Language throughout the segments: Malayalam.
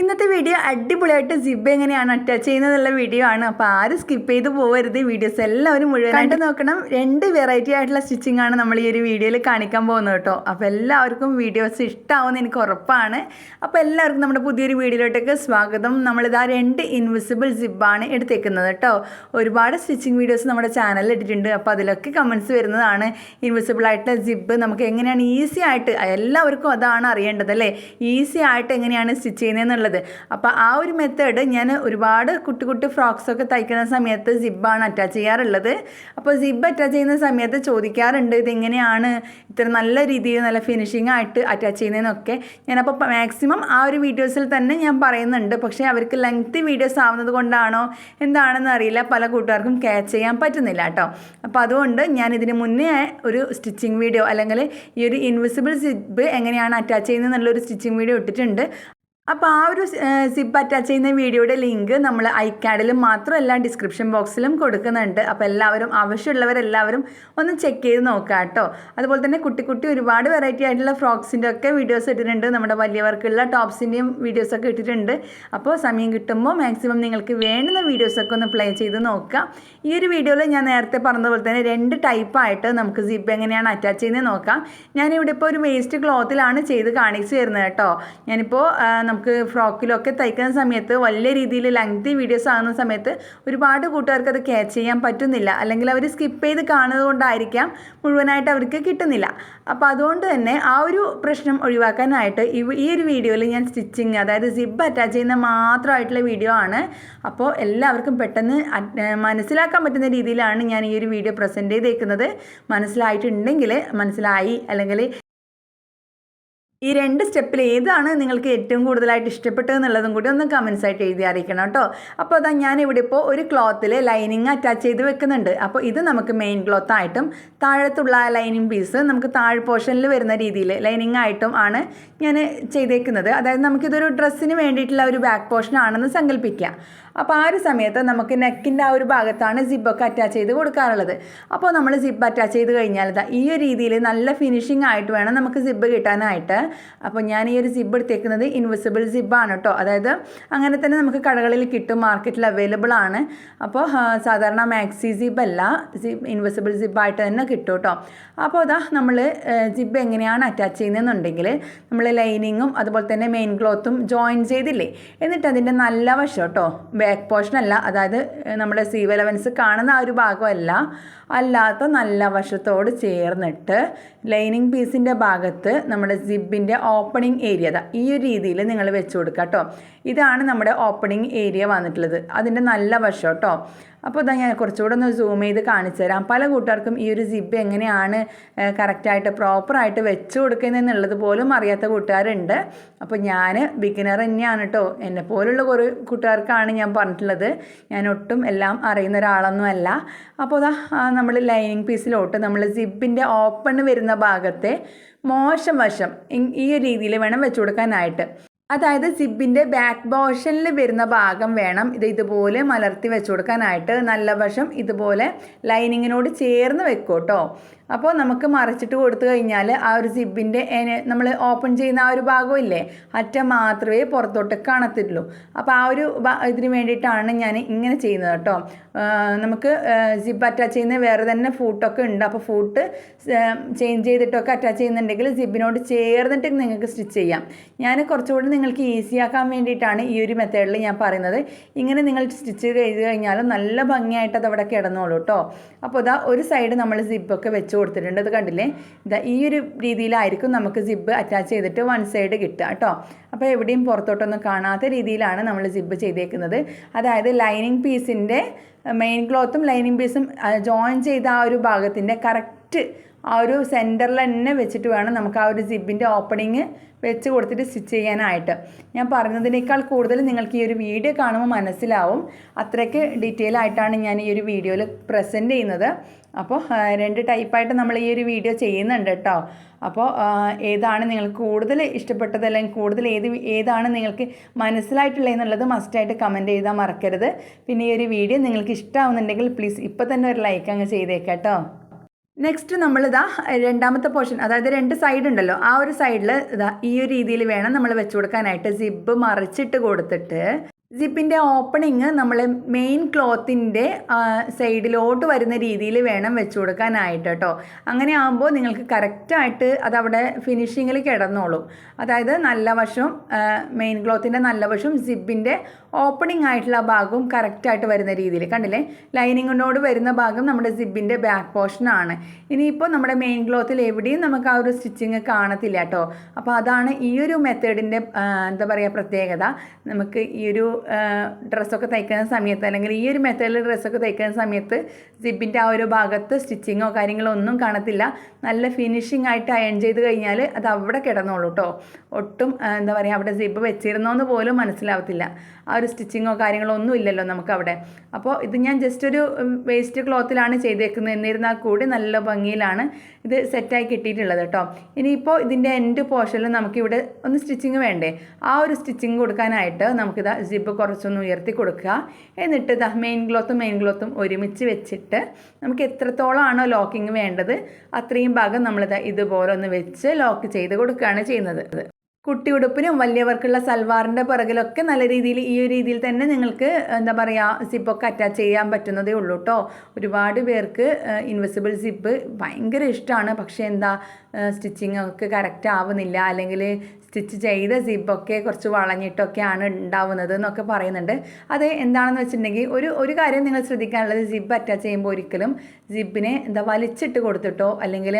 ഇന്നത്തെ വീഡിയോ അടിപൊളിയായിട്ട് സിബ് എങ്ങനെയാണ് അറ്റാച്ച് ചെയ്യുന്നതെന്നുള്ള വീഡിയോ ആണ്. അപ്പോൾ ആരും സ്കിപ്പ് ചെയ്ത് പോകരുത് വീഡിയോസ് എല്ലാവരും മുഴുവൻ കണ്ടു നോക്കണം. രണ്ട് വെറൈറ്റി ആയിട്ടുള്ള സ്റ്റിച്ചിങ് ആണ് നമ്മൾ ഈ ഒരു വീഡിയോയിൽ കാണിക്കാൻ പോകുന്നത് കേട്ടോ. അപ്പോൾ എല്ലാവർക്കും വീഡിയോസ് ഇഷ്ടമാവുമെന്ന് എനിക്ക് ഉറപ്പാണ്. അപ്പോൾ എല്ലാവർക്കും നമ്മുടെ പുതിയൊരു വീഡിയോയിലോട്ടേക്ക് സ്വാഗതം. നമ്മളിതാ രണ്ട് ഇൻവിസിബിൾ സിബാണ് എടുത്തേക്കുന്നത് കേട്ടോ. ഒരുപാട് സ്റ്റിച്ചിങ് വീഡിയോസ് നമ്മുടെ ചാനലിൽ ഇട്ടിട്ടുണ്ട്. അപ്പോൾ അതിലൊക്കെ കമൻസ് വരുന്നതാണ്. ഇൻവിസിബിൾ ആയിട്ടുള്ള സിബ് നമുക്ക് എങ്ങനെയാണ് ഈസി ആയിട്ട് എല്ലാവർക്കും അതാണ് അറിയേണ്ടത് അല്ലേ? ഈസി ആയിട്ട് എങ്ങനെയാണ് സ്റ്റിച്ച് ചെയ്യുന്നതെന്നുള്ളത് അപ്പോൾ ആ ഒരു മെത്തേഡ് ഞാൻ ഒരുപാട് കുട്ടി കുട്ടി ഫ്രോക്സ് ഒക്കെ തയ്ക്കുന്ന സമയത്ത് സിബാണ് അറ്റാച്ച് ചെയ്യാറുള്ളത്. അപ്പോൾ സിബ് അറ്റാച്ച് ചെയ്യുന്ന സമയത്ത് ചോദിക്കാറുണ്ട് ഇതെങ്ങനെയാണ്? ഇത്ര നല്ല രീതിയിൽ നല്ല ഫിനിഷിംഗ് ആയിട്ട് അറ്റാച്ച് ചെയ്യുന്നതെന്നൊക്കെ. ഞാനപ്പോൾ മാക്സിമം ആ ഒരു വീഡിയോസിൽ തന്നെ ഞാൻ പറയുന്നുണ്ട്. പക്ഷേ അവർക്ക് ലെങ്ത്തി വീഡിയോസ് ആവുന്നത് കൊണ്ടാണോ? എന്താണെന്ന് അറിയില്ല. പല കൂട്ടുകാർക്കും ക്യാച്ച് ചെയ്യാൻ പറ്റുന്നില്ല കേട്ടോ. അപ്പോൾ അതുകൊണ്ട് ഞാൻ ഇതിന് മുന്നേ ഒരു സ്റ്റിച്ചിങ് വീഡിയോ അല്ലെങ്കിൽ ഈ ഒരു ഇൻവിസിബിൾ സിബ് എങ്ങനെയാണ് അറ്റാച്ച് ചെയ്യുന്നത് എന്നുള്ളൊരു സ്റ്റിച്ചിങ് വീഡിയോ ഇട്ടിട്ടുണ്ട്. അപ്പോൾ ആ ഒരു സിബ് അറ്റാച്ച് ചെയ്യുന്ന വീഡിയോയുടെ ലിങ്ക് നമ്മൾ ഐക്കാഡിലും മാത്രമല്ല ഡിസ്ക്രിപ്ഷൻ ബോക്സിലും കൊടുക്കുന്നുണ്ട്. അപ്പോൾ എല്ലാവരും ആവശ്യമുള്ളവരെല്ലാവരും ഒന്ന് ചെക്ക് ചെയ്ത് നോക്കുക കേട്ടോ അതുപോലെ തന്നെ കുട്ടി കുട്ടി ഒരുപാട് വെറൈറ്റി ആയിട്ടുള്ള ഫ്രോക്സിന്റെ ഒക്കെ വീഡിയോസ് ഇട്ടിട്ടുണ്ട്. നമ്മുടെ വലിയവർക്കുള്ള ടോപ്സിന്റെയും വീഡിയോസൊക്കെ ഇട്ടിട്ടുണ്ട്. അപ്പോൾ സമയം കിട്ടുമ്പോൾ മാക്സിമം നിങ്ങൾക്ക് വേണ്ടുന്ന വീഡിയോസൊക്കെ ഒന്ന് പ്ലേ ചെയ്ത് നോക്കുക ഈ ഒരു വീഡിയോയിൽ ഞാൻ നേരത്തെ പറഞ്ഞതുപോലെ തന്നെ രണ്ട് ടൈപ്പായിട്ട് നമുക്ക് സിബ് എങ്ങനെയാണ് അറ്റാച്ച് ചെയ്യുന്നത് നോക്കാം. ഞാനിവിടെ ഇപ്പോൾ ഒരു വേസ്റ്റ് ക്ലോത്തിലാണ് ചെയ്ത് കാണിച്ചു തരുന്നത് കേട്ടോ ഞാനിപ്പോൾ നമുക്ക് ഫ്രോക്കിലൊക്കെ തയ്ക്കുന്ന സമയത്ത് വലിയ രീതിയിൽ ലെങ്തി വീഡിയോസ് ആകുന്ന സമയത്ത് ഒരുപാട് കൂട്ടുകാർക്ക് അത് ക്യാച്ച് ചെയ്യാൻ പറ്റുന്നില്ല. അല്ലെങ്കിൽ അവർ സ്കിപ്പ് ചെയ്ത് കാണുന്നത് കൊണ്ടായിരിക്കാം മുഴുവനായിട്ട് അവർക്ക് കിട്ടുന്നില്ല. അപ്പോൾ അതുകൊണ്ട് തന്നെ ആ ഒരു പ്രശ്നം ഒഴിവാക്കാനായിട്ട് ഈ ഒരു വീഡിയോയിൽ ഞാൻ സ്റ്റിച്ചിങ് അതായത് സിബ് അറ്റാച്ച് ചെയ്യുന്ന മാത്രമായിട്ടുള്ള വീഡിയോ ആണ്. അപ്പോൾ എല്ലാവർക്കും പെട്ടെന്ന് മനസ്സിലാക്കാൻ പറ്റുന്ന രീതിയിലാണ് ഞാൻ ഈ ഒരു വീഡിയോ പ്രസന്റ് ചെയ്തേക്കുന്നത്. മനസ്സിലായിട്ടുണ്ടെങ്കിൽ മനസ്സിലായി. അല്ലെങ്കിൽ ഈ രണ്ട് സ്റ്റെപ്പിൽ ഏതാണ് നിങ്ങൾക്ക് ഏറ്റവും കൂടുതലായിട്ട് ഇഷ്ടപ്പെട്ടത് എന്നുള്ളതും കൂടി ഒന്ന് കമൻസ് ആയിട്ട് എഴുതി അറിയിക്കണം കേട്ടോ. അപ്പോൾ അതാ ഇവിടെ ഇപ്പോൾ ഒരു ക്ലോത്തിൽ ലൈനിങ് അറ്റാച്ച് ചെയ്ത് വെക്കുന്നുണ്ട്. അപ്പോൾ ഇത് നമുക്ക് മെയിൻ ക്ലോത്തായിട്ടും താഴത്തുള്ള ലൈനിങ് പീസ് നമുക്ക് താഴ് പോർഷനിൽ വരുന്ന രീതിയിൽ ലൈനിങ് ആയിട്ടും ആണ് ഞാൻ ചെയ്തേക്കുന്നത്. അതായത് നമുക്കിതൊരു ഡ്രസ്സിന് വേണ്ടിയിട്ടുള്ള ഒരു ബാക്ക് പോർഷൻ ആണെന്ന് സങ്കല്പിക്കുക അപ്പോൾ ആ ഒരു സമയത്ത് നമുക്ക് നെക്കിന്റെ ആ ഒരു ഭാഗത്താണ് സിബൊക്കെ അറ്റാച്ച് ചെയ്ത് കൊടുക്കാറുള്ളത്. അപ്പോൾ നമ്മൾ സിബ് അറ്റാച്ച് ചെയ്ത് കഴിഞ്ഞാൽ ഈ ഒരു രീതിയിൽ നല്ല ഫിനിഷിംഗ് ആയിട്ട് വേണം നമുക്ക് സിബ് കിട്ടാനായിട്ട്. അപ്പോൾ ഞാൻ ഈ ഒരു സിബ് എടുത്തേക്കുന്നത് ഇൻവിസിബിൾ സിബാണ് കേട്ടോ. അതായത് അങ്ങനെ തന്നെ നമുക്ക് കടകളിൽ കിട്ടും മാർക്കറ്റിൽ അവൈലബിൾ ആണ്. അപ്പോൾ സാധാരണ മാക്സി സിബ് അല്ല സിബ് ഇൻവിസിബിൾ സിബായിട്ട് തന്നെ കിട്ടും കേട്ടോ. അപ്പോൾ അതാ നമ്മൾ സിബ് എങ്ങനെയാണ് അറ്റാച്ച് ചെയ്യുന്നതെന്നുണ്ടെങ്കിൽ നമ്മൾ ലൈനിങ്ങും അതുപോലെ തന്നെ മെയിൻ ക്ലോത്തും ജോയിൻ ചെയ്തില്ലേ? എന്നിട്ട് അതിന്റെ നല്ല വശം കേട്ടോ ബാക്ക് പോർഷൻ അല്ല അതായത് നമ്മുടെ സീവ് എലവൻസ് കാണുന്ന ആ ഒരു ഭാഗമല്ല. അല്ലാത്ത നല്ല വശത്തോട് ചേർന്നിട്ട് ലൈനിങ് പീസിന്റെ ഭാഗത്ത് നമ്മുടെ സിബിന്റെ ഓപ്പണിംഗ് ഏരിയ ഈ ഒരു രീതിയിൽ നിങ്ങൾ വെച്ച് കൊടുക്കുക കേട്ടോ ഇതാണ് നമ്മുടെ ഓപ്പണിംഗ് ഏരിയ വന്നിട്ടുള്ളത്. അതിന്റെ നല്ല വശം കേട്ടോ അപ്പോൾ ഇതാ ഞാൻ കുറച്ചുകൂടെ ഒന്ന് സൂം ചെയ്ത് കാണിച്ചു തരാം. പല കൂട്ടുകാർക്കും ഈ ഒരു സിബ് എങ്ങനെയാണ് കറക്റ്റായിട്ട് പ്രോപ്പറായിട്ട് വെച്ച് കൊടുക്കുന്നതെന്നുള്ളത് പോലും അറിയാത്ത കൂട്ടുകാരുണ്ട്. അപ്പോൾ ഞാൻ ബിഗിനർ തന്നെയാണ് കേട്ടോ. എന്നെ പോലുള്ള കുറേ കൂട്ടുകാർക്കാണ് ഞാൻ പറഞ്ഞിട്ടുള്ളത്. ഞാൻ ഒട്ടും എല്ലാം അറിയുന്ന ഒരാളൊന്നും അല്ല അപ്പോൾ അതാ നമ്മൾ ലൈനിങ് പീസിലോട്ട് നമ്മൾ സിബിന്റെ ഓപ്പൺ വരുന്ന ഭാഗത്തെ മോശം വശം ഈ രീതിയിൽ വേണം വെച്ചു കൊടുക്കാനായിട്ട്. അതായത് സിബിന്റെ ബാക്ക് പോർഷനിൽ വരുന്ന ഭാഗം വേണം. ഇത് ഇതുപോലെ മലർത്തി വെച്ചു കൊടുക്കാനായിട്ട്. നല്ല വശം ഇതുപോലെ ലൈനിങ്ങിനോട് ചേർന്ന് വെക്കും കേട്ടോ. അപ്പോൾ നമുക്ക് മറച്ചിട്ട് കൊടുത്തു കഴിഞ്ഞാൽ ആ ഒരു സിബിന്റെ നമ്മൾ ഓപ്പൺ ചെയ്യുന്ന ആ ഒരു ഭാഗം ഇല്ലേ അറ്റം മാത്രമേ പുറത്തോട്ട് കാണത്തുള്ളൂ അപ്പോൾ ആ ഒരു ഇതിന് വേണ്ടിയിട്ടാണ് ഞാൻ ഇങ്ങനെ ചെയ്യുന്നത് കേട്ടോ. നമുക്ക് സിബ് അറ്റാച്ച് ചെയ്യുന്ന വേറെ തന്നെ ഫൂട്ടൊക്കെ ഉണ്ട്. അപ്പോൾ ഫൂട്ട് ചേഞ്ച് ചെയ്തിട്ടൊക്കെ അറ്റാച്ച് ചെയ്യുന്നുണ്ടെങ്കിൽ സിബിനോട് ചേർന്നിട്ട് നിങ്ങൾക്ക് സ്റ്റിച്ച് ചെയ്യാം. ഞാൻ കുറച്ചുകൂടി നിങ്ങൾക്ക് ഈസി ആക്കാൻ വേണ്ടിയിട്ടാണ് ഈ ഒരു മെത്തേഡിൽ ഞാൻ പറയുന്നത്. ഇങ്ങനെ നിങ്ങൾ സ്റ്റിച്ച് ചെയ്ത് കഴിഞ്ഞാൽ നല്ല ഭംഗിയായിട്ട് അത് അവിടെ കിടന്നോളൂ കേട്ടോ. അപ്പോൾ ഇതാ ഒരു സൈഡ് നമ്മൾ സിബൊക്കെ വെച്ച് കൊടുത്തിട്ടുണ്ട്. അത് കണ്ടില്ലേ? ഇതാ ഈ ഒരു രീതിയിലായിരിക്കും നമുക്ക് സിബ് അറ്റാച്ച് ചെയ്തിട്ട് വൺ സൈഡ് കിട്ടുക കേട്ടോ. അപ്പോൾ എവിടെയും പുറത്തോട്ടൊന്നും കാണാത്ത രീതിയിലാണ് നമ്മൾ സിബ് ചെയ്തേക്കുന്നത്. അതായത് ലൈനിങ് പീസിന്റെ മെയിൻ ക്ലോത്തും ലൈനിങ് പീസും ജോയിൻ ചെയ്ത ആ ഒരു ഭാഗത്തിന്റെ കറക്റ്റ് ആ ഒരു സെന്ററിൽ തന്നെ വെച്ചിട്ട് വേണം നമുക്ക് ആ ഒരു സിബിന്റെ ഓപ്പണിങ് വെച്ച് കൊടുത്തിട്ട് സ്റ്റിച്ച് ചെയ്യാനായിട്ട്. ഞാൻ പറഞ്ഞതിനേക്കാൾ കൂടുതൽ നിങ്ങൾക്ക് ഈ ഒരു വീഡിയോ കാണുമ്പോൾ മനസ്സിലാവും. അത്രയ്ക്ക് ഡീറ്റെയിൽ ആയിട്ടാണ് ഞാൻ ഈ ഒരു വീഡിയോയിൽ പ്രസന്റ് ചെയ്യുന്നത്. അപ്പോൾ രണ്ട് ടൈപ്പായിട്ട് നമ്മൾ ഈ ഒരു വീഡിയോ ചെയ്യുന്നുണ്ട് കേട്ടോ. അപ്പോൾ ഏതാണ് നിങ്ങൾക്ക് കൂടുതൽ ഇഷ്ടപ്പെട്ടത്? അല്ലെങ്കിൽ കൂടുതൽ ഏത് ഏതാണ് നിങ്ങൾക്ക് മനസ്സിലായിട്ടുള്ളതെന്നുള്ളത് മസ്റ്റായിട്ട് കമന്റ് ചെയ്താൽ മറക്കരുത്. പിന്നെ ഈ ഒരു വീഡിയോ നിങ്ങൾക്ക് ഇഷ്ടമാവുന്നുണ്ടെങ്കിൽ പ്ലീസ് ഇപ്പോൾ തന്നെ ഒരു ലൈക്ക് അങ്ങ് ചെയ്തേക്കാം കേട്ടോ. നെക്സ്റ്റ് നമ്മളിതാ രണ്ടാമത്തെ പോർഷൻ അതായത് രണ്ട് സൈഡ് ഉണ്ടല്ലോ. ആ ഒരു സൈഡിൽ ഇതാ ഈ ഒരു രീതിയിൽ വേണം നമ്മൾ വെച്ച് കൊടുക്കാനായിട്ട്. സിബ് മറിച്ചിട്ട് കൊടുത്തിട്ട് സിപ്പിന്റെ ഓപ്പണിങ് നമ്മൾ മെയിൻ ക്ലോത്തിന്റെ സൈഡിലോട്ട് വരുന്ന രീതിയിൽ വേണം വെച്ച് കൊടുക്കാനായിട്ട് കേട്ടോ അങ്ങനെ ആകുമ്പോൾ നിങ്ങൾക്ക് കറക്റ്റായിട്ട് അതവിടെ ഫിനിഷിങ്ങിൽ കിടന്നോളും. അതായത് നല്ല വശവും മെയിൻ ക്ലോത്തിന്റെ നല്ല വശവും സിപ്പിന്റെ ഓപ്പണിംഗ് ആയിട്ടുള്ള ഭാഗവും കറക്റ്റായിട്ട് വരുന്ന രീതിയിൽ കണ്ടില്ലേ? ലൈനിങ്ങിനോട് വരുന്ന ഭാഗം നമ്മുടെ സിബിന്റെ ബാക്ക് പോർഷനാണ് ഇനിയിപ്പോൾ നമ്മുടെ മെയിൻ ക്ലോത്തിൽ എവിടെയും നമുക്ക് ആ ഒരു സ്റ്റിച്ചിങ് കാണത്തില്ല കേട്ടോ അപ്പോൾ അതാണ് ഈ ഒരു മെത്തേഡിന്റെ എന്താ പറയുക പ്രത്യേകത. നമുക്ക് ഈ ഒരു ഡ്രസ്സൊക്കെ തയ്ക്കുന്ന സമയത്ത് അല്ലെങ്കിൽ ഈ ഒരു മെത്തേഡിൽ ഡ്രസ്സൊക്കെ തയ്ക്കുന്ന സമയത്ത് സിബിന്റെ ആ ഒരു ഭാഗത്ത് സ്റ്റിച്ചിങ്ങോ കാര്യങ്ങളോ ഒന്നും കാണത്തില്ല. നല്ല ഫിനിഷിംഗ് ആയിട്ട് അയൺ ചെയ്ത് കഴിഞ്ഞാൽ അത് അവിടെ കിടന്നോളൂ കേട്ടോ ഒട്ടും എന്താ പറയുക അവിടെ സിബ് വെച്ചിരുന്നോന്ന് പോലും മനസ്സിലാവത്തില്ല. ആ ഒരു സ്റ്റിച്ചിങ്ങോ കാര്യങ്ങളോ ഒന്നും ഇല്ലല്ലോ നമുക്കവിടെ അപ്പോൾ ഇത് ഞാൻ ജസ്റ്റ് ഒരു വേസ്റ്റ് ക്ലോത്തിലാണ് ചെയ്തേക്കുന്നത് എന്നിരുന്നാൽ കൂടി നല്ല ഭംഗിയിലാണ് ഇത് സെറ്റായി കിട്ടിയിട്ടുള്ളത് കേട്ടോ ഇനിയിപ്പോൾ ഇതിന്റെ എൻഡ് പോർഷനിൽ നമുക്കിവിടെ ഒന്ന് സ്റ്റിച്ചിങ് വേണ്ടേ? ആ ഒരു സ്റ്റിച്ചിങ് കൊടുക്കാനായിട്ട് നമുക്കിത് ജിബ് കുറച്ചൊന്ന് ഉയർത്തി കൊടുക്കുക. എന്നിട്ട് ഇതാ മെയിൻ ക്ലോത്തും മെയിൻ ക്ലോത്തും ഒരുമിച്ച് വെച്ചിട്ട് നമുക്ക് എത്രത്തോളമാണോ ലോക്കിങ് വേണ്ടത് അത്രയും ഭാഗം നമ്മളിത് ഇതുപോലെ ഒന്ന് വെച്ച് ലോക്ക് ചെയ്ത് കൊടുക്കുകയാണ് ചെയ്യുന്നത്. കുട്ടി ഉടുപ്പിനും വലിയവർക്കുള്ള സൽവാറിന്റെ പിറകിലൊക്കെ നല്ല രീതിയിൽ ഈ ഒരു രീതിയിൽ തന്നെ നിങ്ങൾക്ക് എന്താ പറയുക സിപ്പൊക്കെ അറ്റാച്ച് ചെയ്യാൻ പറ്റുന്നതേ ഉള്ളൂ കേട്ടോ ഒരുപാട് പേർക്ക് ഇൻവെസിബിൾ സിപ്പ് ഭയങ്കര ഇഷ്ടമാണ്. പക്ഷേ എന്താ സ്റ്റിച്ചിങ് ഒക്കെ കറക്റ്റ് ആവുന്നില്ല. അല്ലെങ്കിൽ സ്റ്റിച്ച് ചെയ്ത സിബൊക്കെ കുറച്ച് വളഞ്ഞിട്ടൊക്കെയാണ് ഉണ്ടാവുന്നത് എന്നൊക്കെ പറയുന്നുണ്ട്. അത് എന്താണെന്ന് വെച്ചിട്ടുണ്ടെങ്കിൽ ഒരു ഒരു കാര്യം നിങ്ങൾ ശ്രദ്ധിക്കാനുള്ളത് സിബ് അറ്റാച്ച് ചെയ്യുമ്പോൾ ഒരിക്കലും സിബിനെ എന്താ വലിച്ചിട്ട് കൊടുത്തിട്ടോ അല്ലെങ്കിൽ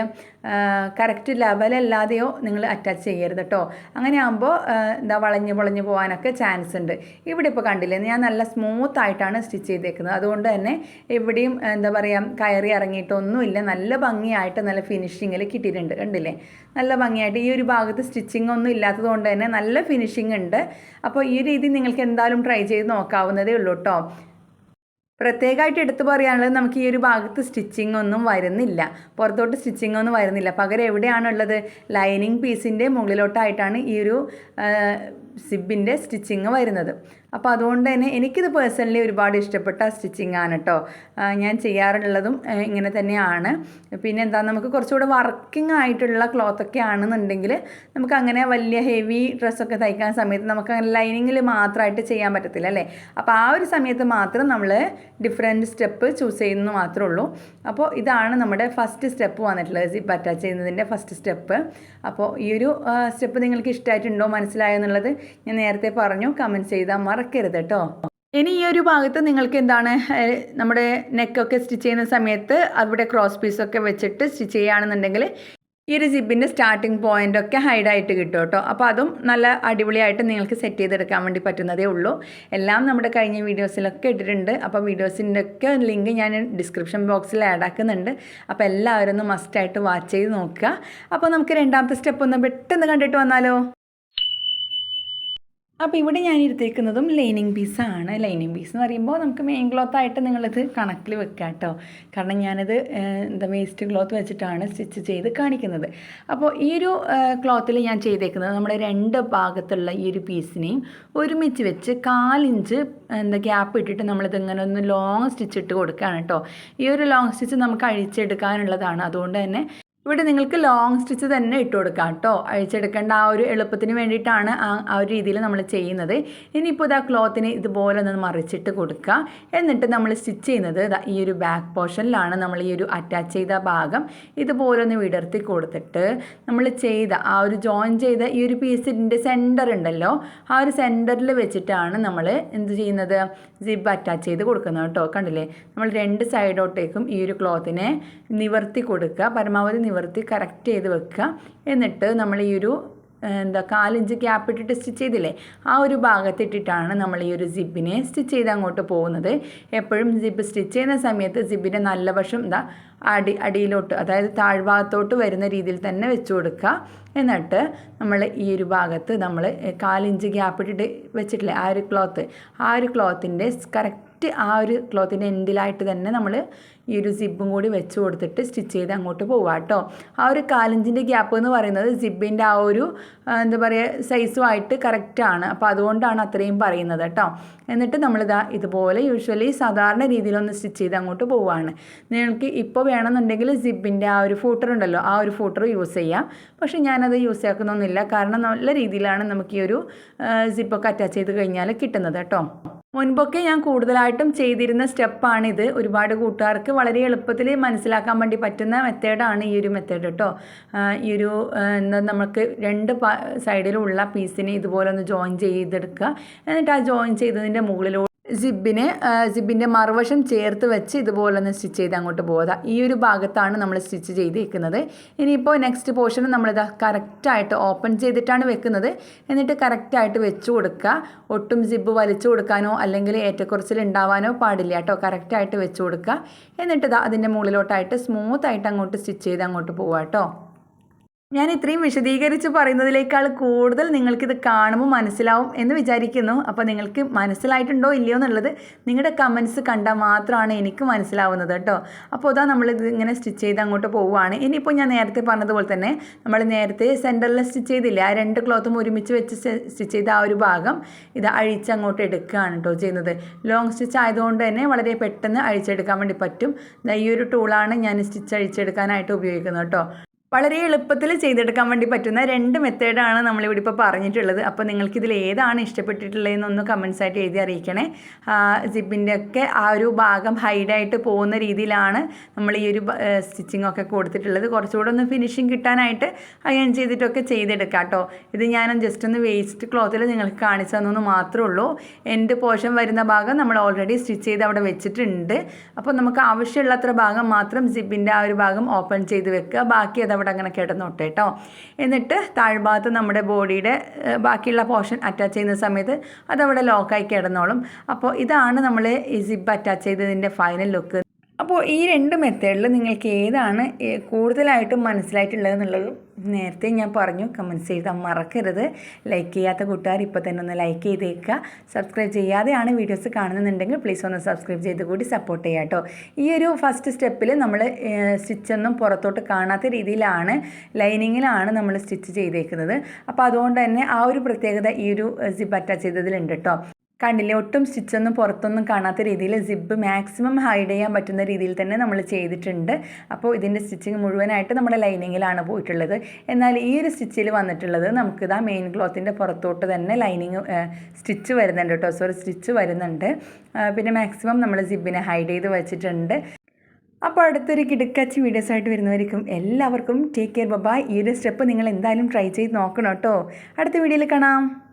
കറക്റ്റ് ലെവലല്ലാതെയോ നിങ്ങൾ അറ്റാച്ച് ചെയ്യരുത് കേട്ടോ അങ്ങനെ ആകുമ്പോൾ എന്താ വളഞ്ഞ് പൊളഞ്ഞ് പോകാനൊക്കെ ചാൻസ് ഉണ്ട്. ഇവിടെ ഇപ്പോൾ കണ്ടില്ലേ ഞാൻ നല്ല സ്മൂത്ത് ആയിട്ടാണ് സ്റ്റിച്ച് ചെയ്തേക്കുന്നത്. അതുകൊണ്ട് തന്നെ എവിടെയും എന്താ പറയുക കയറി ഇറങ്ങിയിട്ടൊന്നുമില്ല. നല്ല ഭംഗിയായിട്ട് നല്ല ഫിനിഷിങ്ങിൽ കിട്ടിയിട്ടുണ്ട്. കണ്ടില്ലേ? നല്ല ഭംഗിയായിട്ട്. ഈ ഒരു ഭാഗത്ത് സ്റ്റിച്ചിങ് ഒന്നും ഇല്ലാത്തത് കൊണ്ട് തന്നെ നല്ല ഫിനിഷിംഗ് ഉണ്ട്. അപ്പോൾ ഈ രീതി നിങ്ങൾക്ക് എന്തായാലും ട്രൈ ചെയ്ത് നോക്കാവുന്നതേ ഉള്ളൂ കേട്ടോ പ്രത്യേകമായിട്ട് എടുത്തു പറയാനുള്ളത് നമുക്ക് ഈ ഒരു ഭാഗത്ത് സ്റ്റിച്ചിങ് ഒന്നും വരുന്നില്ല. പുറത്തോട്ട് സ്റ്റിച്ചിങ് ഒന്നും വരുന്നില്ല. പകരം എവിടെയാണുള്ളത്? ലൈനിങ് പീസിന്റെ മുകളിലോട്ടായിട്ടാണ് ഈ ഒരു സിബിന്റെ സ്റ്റിച്ചിങ് വരുന്നത്. അപ്പോൾ അതുകൊണ്ട് തന്നെ എനിക്കിത് പേഴ്സണലി ഒരുപാട് ഇഷ്ടപ്പെട്ട സ്റ്റിച്ചിങ് ആണ് കേട്ടോ. ഞാൻ ചെയ്യാറുള്ളതും ഇങ്ങനെ തന്നെയാണ്. പിന്നെ എന്താ നമുക്ക് കുറച്ചുകൂടെ വർക്കിംഗ് ആയിട്ടുള്ള ക്ലോത്തൊക്കെ ആണെന്നുണ്ടെങ്കിൽ നമുക്ക് അങ്ങനെ വലിയ ഹെവി ഡ്രസ്സൊക്കെ തയ്ക്കാൻ സമയത്ത് നമുക്ക് അങ്ങനെ ലൈനിങ്ങിൽ മാത്രമായിട്ട് ചെയ്യാൻ പറ്റത്തില്ല അല്ലേ? അപ്പോൾ ആ ഒരു സമയത്ത് മാത്രം നമ്മൾ ഡിഫറെന്റ് സ്റ്റെപ്പ് ചൂസ് ചെയ്യുന്നു മാത്രമേ ഉള്ളൂ. അപ്പോൾ ഇതാണ് നമ്മുടെ ഫസ്റ്റ് സ്റ്റെപ്പ് വന്നിട്ടുള്ളത്. സിപ്പ് അറ്റാച്ച് ചെയ്യുന്നതിന്റെ ഫസ്റ്റ് സ്റ്റെപ്പ് അപ്പോൾ ഈ ഒരു സ്റ്റെപ്പ് നിങ്ങൾക്ക് ഇഷ്ടമായിട്ടുണ്ടോ മനസ്സിലായോ എന്നുള്ളത് ഞാൻ നേരത്തെ പറഞ്ഞു കമന്റ് ചെയ്താൽ മറക്കരുത് കേട്ടോ ഇനി ഈ ഒരു ഭാഗത്ത് നിങ്ങൾക്ക് എന്താണ് നമ്മുടെ നെക്കൊക്കെ സ്റ്റിച്ച് ചെയ്യുന്ന സമയത്ത് അവിടെ ക്രോസ് പീസൊക്കെ വെച്ചിട്ട് സ്റ്റിച്ച് ചെയ്യുകയാണെന്നുണ്ടെങ്കിൽ ഈ ഒരു ജിബിന്റെ സ്റ്റാർട്ടിങ് പോയിന്റ് ഒക്കെ ഹൈഡായിട്ട് കിട്ടും കേട്ടോ അപ്പോൾ അതും നല്ല അടിപൊളിയായിട്ട് നിങ്ങൾക്ക് സെറ്റ് ചെയ്തെടുക്കാൻ വേണ്ടി പറ്റുന്നതേ ഉള്ളൂ. എല്ലാം നമ്മുടെ കഴിഞ്ഞ വീഡിയോസിലൊക്കെ ഇട്ടിട്ടുണ്ട്. അപ്പോൾ വീഡിയോസിന്റെ ഒക്കെ ലിങ്ക് ഞാൻ ഡിസ്ക്രിപ്ഷൻ ബോക്സിൽ ആഡ് ആക്കുന്നുണ്ട്. അപ്പോൾ എല്ലാവരും ഒന്ന് മസ്റ്റായിട്ട് വാച്ച് ചെയ്ത് നോക്കുക. അപ്പോൾ നമുക്ക് രണ്ടാമത്തെ സ്റ്റെപ്പ് ഒന്ന് പെട്ടെന്ന് കണ്ടിട്ട് വന്നാലോ? അപ്പോൾ ഇവിടെ ഞാൻ ഇരുത്തിയിരിക്കുന്നതും ലൈനിങ് പീസാണ് ലൈനിങ് പീസ് എന്ന് പറയുമ്പോൾ നമുക്ക് മെയിൻ ക്ലോത്ത് ആയിട്ട് നിങ്ങളിത് കണക്കിൽ വെക്കുക കേട്ടോ കാരണം ഞാനത് എന്താ വേസ്റ്റ് ക്ലോത്ത് വെച്ചിട്ടാണ് സ്റ്റിച്ച് ചെയ്ത് കാണിക്കുന്നത്. അപ്പോൾ ഈ ഒരു ക്ലോത്തിൽ ഞാൻ ചെയ്തേക്കുന്നത് നമ്മുടെ രണ്ട് ഭാഗത്തുള്ള ഈ ഒരു പീസിനെയും ഒരുമിച്ച് വെച്ച് കാലിഞ്ച് എന്താ ഗ്യാപ്പ് ഇട്ടിട്ട് നമ്മളിത് ഇങ്ങനെ ഒന്ന് ലോങ് സ്റ്റിച്ച് ഇട്ട് കൊടുക്കുകയാണ് കേട്ടോ ഈ ഒരു ലോങ് സ്റ്റിച്ച് നമുക്ക് അഴിച്ചെടുക്കാനുള്ളതാണ്. അതുകൊണ്ട് തന്നെ ഇവിടെ നിങ്ങൾക്ക് ലോങ് സ്റ്റിച്ച് തന്നെ ഇട്ട് കൊടുക്കാം കേട്ടോ. അഴിച്ചെടുക്കേണ്ട ആ ഒരു എളുപ്പത്തിന് വേണ്ടിയിട്ടാണ് ആ ആ ഒരു രീതിയിൽ നമ്മൾ ചെയ്യുന്നത്. ഇനിയിപ്പോൾ ഇതാ ക്ലോത്തിന് ഇതുപോലെ ഒന്ന് മറിച്ചിട്ട് കൊടുക്കുക എന്നിട്ട് നമ്മൾ സ്റ്റിച്ച് ചെയ്യുന്നത് ഈ ഒരു ബാക്ക് പോർഷനിലാണ് നമ്മൾ ഈ ഒരു അറ്റാച്ച് ചെയ്ത ഭാഗം ഇതുപോലെ ഒന്ന് വിടർത്തി കൊടുത്തിട്ട് നമ്മൾ ചെയ്ത ആ ഒരു ജോയിൻ ചെയ്ത ഈ ഒരു പീസിന്റെ സെന്റർ ഉണ്ടല്ലോ ആ ഒരു സെന്ററിൽ വെച്ചിട്ടാണ് നമ്മൾ എന്ത് ചെയ്യുന്നത്? സിബ് അറ്റാച്ച് ചെയ്ത് കൊടുക്കുന്നത് കേട്ടോ. കണ്ടില്ലേ? നമ്മൾ രണ്ട് സൈഡോട്ടേക്കും ഈ ഒരു ക്ലോത്തിനെ നിവർത്തി കൊടുക്കുക. പരമാവധി നിവർത്തി കറക്റ്റ് ചെയ്ത് വെക്കുക. എന്നിട്ട് നമ്മൾ ഈ ഒരു എന്താ കാലിഞ്ച് ഗ്യാപ്പ് ഇട്ടിട്ട് സ്റ്റിച്ച് ചെയ്തില്ലേ? ആ ഒരു ഭാഗത്തിട്ടിട്ടാണ് നമ്മൾ ഈ ഒരു സിബിനെ സ്റ്റിച്ച് ചെയ്ത് അങ്ങോട്ട് പോകുന്നത്. എപ്പോഴും സിബ് സ്റ്റിച്ച് ചെയ്യുന്ന സമയത്ത് സിബിന്റെ നല്ല വശം എന്താ അടി അടിയിലോട്ട് അതായത് താഴ്ഭാഗത്തോട്ട് വരുന്ന രീതിയിൽ തന്നെ വെച്ച് കൊടുക്കുക. എന്നിട്ട് നമ്മൾ ഈ ഒരു ഭാഗത്ത് നമ്മൾ കാലിഞ്ച് ഗ്യാപ്പ് ഇട്ടിട്ട് വെച്ചിട്ടില്ലേ? ആ ഒരു ക്ലോത്ത് ആ ഒരു ക്ലോത്തിന്റെ കറക്റ്റ് ആ ഒരു ക്ലോത്തിന്റെ എൻഡിലായിട്ട് തന്നെ നമ്മൾ ഈ ഒരു സിബും കൂടി വെച്ച് കൊടുത്തിട്ട് സ്റ്റിച്ച് ചെയ്ത് അങ്ങോട്ട് പോവുക കേട്ടോ ആ ഒരു കാലഞ്ചിന്റെ ഗ്യാപ്പ് എന്ന് പറയുന്നത് സിബിന്റെ ആ ഒരു എന്താ പറയുക സൈസുമായിട്ട് കറക്റ്റാണ് അപ്പോൾ അതുകൊണ്ടാണ് അത്രയും പറയുന്നത് കേട്ടോ. എന്നിട്ട് നമ്മളിതാ ഇതുപോലെ യൂഷ്വലി സാധാരണ രീതിയിലൊന്ന് സ്റ്റിച്ച് ചെയ്ത് അങ്ങോട്ട് പോവുകയാണ് നിങ്ങൾക്ക് ഇപ്പോൾ വേണമെന്നുണ്ടെങ്കിൽ സിബിന്റെ ആ ഒരു ഫൂട്ടർ ഉണ്ടല്ലോ ആ ഒരു ഫൂട്ടർ യൂസ് ചെയ്യാം. പക്ഷേ ഞാനത് യൂസ് ആക്കുന്നൊന്നുമില്ല. കാരണം നല്ല രീതിയിലാണ് നമുക്ക് ഈ ഒരു സിപ്പൊക്കെ അറ്റാച്ച് ചെയ്ത് കഴിഞ്ഞാൽ കിട്ടുന്നത് കേട്ടോ. മുൻപൊക്കെ ഞാൻ കൂടുതലായിട്ടും ചെയ്തിരുന്ന സ്റ്റെപ്പാണിത്. ഒരുപാട് കൂട്ടുകാർക്ക് വളരെ എളുപ്പത്തിൽ മനസ്സിലാക്കാൻ വേണ്ടി പറ്റുന്ന മെത്തേഡാണ് ഈ ഒരു മെത്തേഡ് കേട്ടോ ഈ ഒരു എന്താ നമുക്ക് രണ്ട് സൈഡിലുള്ള പീസിനെ ഇതുപോലെ ഒന്ന് ജോയിൻ ചെയ്തെടുക്കുക. എന്നിട്ട് ആ ജോയിൻ ചെയ്തതിന്റെ മുകളിലൂടെ സിബിനെ സിബിന്റെ മറുവശം ചേർത്ത് വെച്ച് ഇതുപോലെ ഒന്ന് സ്റ്റിച്ച് ചെയ്ത് അങ്ങോട്ട് പോകുക ഈ ഒരു ഭാഗത്താണ് നമ്മൾ സ്റ്റിച്ച് ചെയ്തിരിക്കുന്നത് ഇനിയിപ്പോൾ നെക്സ്റ്റ് പോർഷൻ നമ്മളിത് കറക്റ്റായിട്ട് ഓപ്പൺ ചെയ്തിട്ടാണ് വെക്കുന്നത്. എന്നിട്ട് കറക്റ്റായിട്ട് വെച്ച് കൊടുക്കുക. ഒട്ടും സിബ് വലിച്ചു കൊടുക്കാനോ അല്ലെങ്കിൽ ഏറ്റക്കുറച്ചിൽ ഉണ്ടാവാനോ പാടില്ല കേട്ടോ. കറക്റ്റായിട്ട് വെച്ച് കൊടുക്കുക. എന്നിട്ട് അതിന്റെ മുകളിലോട്ടായിട്ട് സ്മൂത്തായിട്ട് അങ്ങോട്ട് സ്റ്റിച്ച് ചെയ്ത് അങ്ങോട്ട് പോവാം കേട്ടോ. ഞാൻ ഇത്രയും വിശദീകരിച്ച് പറയുന്നതിലേക്കാൾ കൂടുതൽ നിങ്ങൾക്കിത് കാണുമ്പോൾ മനസ്സിലാവും എന്ന് വിചാരിക്കുന്നു. അപ്പോൾ നിങ്ങൾക്ക് മനസ്സിലായിട്ടുണ്ടോ ഇല്ലയോ എന്നുള്ളത് നിങ്ങളുടെ കമൻസ് കണ്ടാൽ മാത്രമാണ് എനിക്ക് മനസ്സിലാവുന്നത് കേട്ടോ. അപ്പോൾ അതാ നമ്മളിത് ഇങ്ങനെ സ്റ്റിച്ച് ചെയ്ത് അങ്ങോട്ട് പോവുകയാണ്. ഇനിയിപ്പോൾ ഞാൻ നേരത്തെ പറഞ്ഞതുപോലെ തന്നെ നമ്മൾ നേരത്തെ സെന്ററിൽ സ്റ്റിച്ച് ചെയ്തില്ല ആ രണ്ട് ക്ലോത്തും ഒരുമിച്ച് വെച്ച് സ്റ്റിച്ച് ചെയ്ത ആ ഒരു ഭാഗം ഇത് അഴിച്ച് അങ്ങോട്ട് എടുക്കുകയാണ് കേട്ടോ ചെയ്യുന്നത്. ലോങ് സ്റ്റിച്ച് ആയതുകൊണ്ട് തന്നെ വളരെ പെട്ടെന്ന് അഴിച്ചെടുക്കാൻ വേണ്ടി പറ്റും. ഈ ഒരു ടൂളാണ് ഞാൻ സ്റ്റിച്ച് അഴിച്ചെടുക്കാനായിട്ട് ഉപയോഗിക്കുന്നത് കേട്ടോ. വളരെ എളുപ്പത്തിൽ ചെയ്തെടുക്കാൻ വേണ്ടി പറ്റുന്ന രണ്ട് മെത്തേഡാണ് നമ്മളിവിടെ ഇപ്പോൾ പറഞ്ഞിട്ടുള്ളത്. അപ്പോൾ നിങ്ങൾക്കിതിൽ ഏതാണ് ഇഷ്ടപ്പെട്ടിട്ടുള്ളതെന്നൊന്ന് കമൻസ് ആയിട്ട് എഴുതി അറിയിക്കണേ. സിബിന്റെ ഒക്കെ ആ ഒരു ഭാഗം ഹൈഡായിട്ട് പോകുന്ന രീതിയിലാണ് നമ്മൾ ഈ ഒരു സ്റ്റിച്ചിങ് ഒക്കെ കൊടുത്തിട്ടുള്ളത്. കുറച്ചുകൂടെ ഒന്ന് ഫിനിഷിങ് കിട്ടാനായിട്ട് അയൺ ചെയ്തിട്ടൊക്കെ ചെയ്തെടുക്കാം കേട്ടോ. ഇത് ഞാൻ ജസ്റ്റ് ഒന്ന് വേസ്റ്റ് ക്ലോത്തിൽ നിങ്ങൾക്ക് കാണിച്ചു തന്നു മാത്രമേ ഉള്ളൂ. എന്റെ പോഷൻ വരുന്ന ഭാഗം നമ്മൾ ഓൾറെഡി സ്റ്റിച്ച് ചെയ്ത് അവിടെ വെച്ചിട്ടുണ്ട്. അപ്പോൾ നമുക്ക് ആവശ്യമുള്ളത്ര ഭാഗം മാത്രം സിബിന്റെ ആ ഒരു ഭാഗം ഓപ്പൺ ചെയ്ത് വെക്കുക. ബാക്കി അത് അവിടെ അങ്ങനെ കിടന്നോട്ടെ കേട്ടോ. എന്നിട്ട് താഴ്ഭാഗത്ത് നമ്മുടെ ബോഡിയുടെ ബാക്കിയുള്ള പോർഷൻ അറ്റാച്ച് ചെയ്യുന്ന സമയത്ത് അതവിടെ ലോക്കായി കിടന്നോളും. അപ്പോൾ ഇതാണ് നമ്മൾ സിബ് അറ്റാച്ച് ചെയ്തതിന്റെ ഫൈനൽ ലുക്ക് അപ്പോൾ ഈ രണ്ട് മെത്തേഡിൽ നിങ്ങൾക്ക് ഏതാണ് കൂടുതലായിട്ടും മനസ്സിലായിട്ടുള്ളത് എന്നുള്ളത് നേരത്തെ ഞാൻ പറഞ്ഞു. കമന്റ്സ് ചെയ്താൽ മറക്കരുത്. ലൈക്ക് ചെയ്യാത്ത കൂട്ടുകാർ ഇപ്പോൾ തന്നെ ഒന്ന് ലൈക്ക് ചെയ്തേക്കുക. സബ്സ്ക്രൈബ് ചെയ്യാതെയാണ് വീഡിയോസ് കാണുന്നുണ്ടെങ്കിൽ പ്ലീസ് ഒന്ന് സബ്സ്ക്രൈബ് ചെയ്ത് കൂടി സപ്പോർട്ട് ചെയ്യുക കേട്ടോ. ഈ ഒരു ഫസ്റ്റ് സ്റ്റെപ്പിൽ നമ്മൾ സ്റ്റിച്ചൊന്നും പുറത്തോട്ട് കാണാത്ത രീതിയിലാണ് ലൈനിങ്ങിലാണ് നമ്മൾ സ്റ്റിച്ച് ചെയ്തേക്കുന്നത്. അപ്പോൾ അതുകൊണ്ട് തന്നെ ആ ഒരു പ്രത്യേകത ഈ ഒരു സിബ് അറ്റാച്ച് ചെയ്തതിലുണ്ട് കേട്ടോ. കണ്ടില്ലേ ഒട്ടും സ്റ്റിച്ചൊന്നും പുറത്തൊന്നും കാണാത്ത രീതിയിൽ സിബ് മാക്സിമം ഹൈഡ് ചെയ്യാൻ പറ്റുന്ന രീതിയിൽ തന്നെ നമ്മൾ ചെയ്തിട്ടുണ്ട്. അപ്പോൾ ഇതിന്റെ സ്റ്റിച്ചിങ് മുഴുവനായിട്ട് നമ്മുടെ ലൈനിങ്ങിലാണ് പോയിട്ടുള്ളത്. എന്നാൽ ഈ ഒരു സ്റ്റിച്ചിൽ വന്നിട്ടുള്ളത് നമുക്കിതാ മെയിൻ ക്ലോത്തിന്റെ പുറത്തോട്ട് തന്നെ ലൈനിങ് സ്റ്റിച്ച് വരുന്നുണ്ട് കേട്ടോ. സോറി സ്റ്റിച്ച് വരുന്നുണ്ട്. പിന്നെ മാക്സിമം നമ്മൾ സിബിനെ ഹൈഡ് ചെയ്ത് വെച്ചിട്ടുണ്ട്. അപ്പോൾ അടുത്തൊരു കിടക്കച്ച് വീഡിയോസ് ആയിട്ട് വരുന്നവർക്കും എല്ലാവർക്കും ടേക്ക് കെയർ ബബായ് ഈ ഒരു സ്റ്റെപ്പ് നിങ്ങൾ എന്തായാലും ട്രൈ ചെയ്ത് നോക്കണം കേട്ടോ. അടുത്ത വീഡിയോയിൽ കാണാം.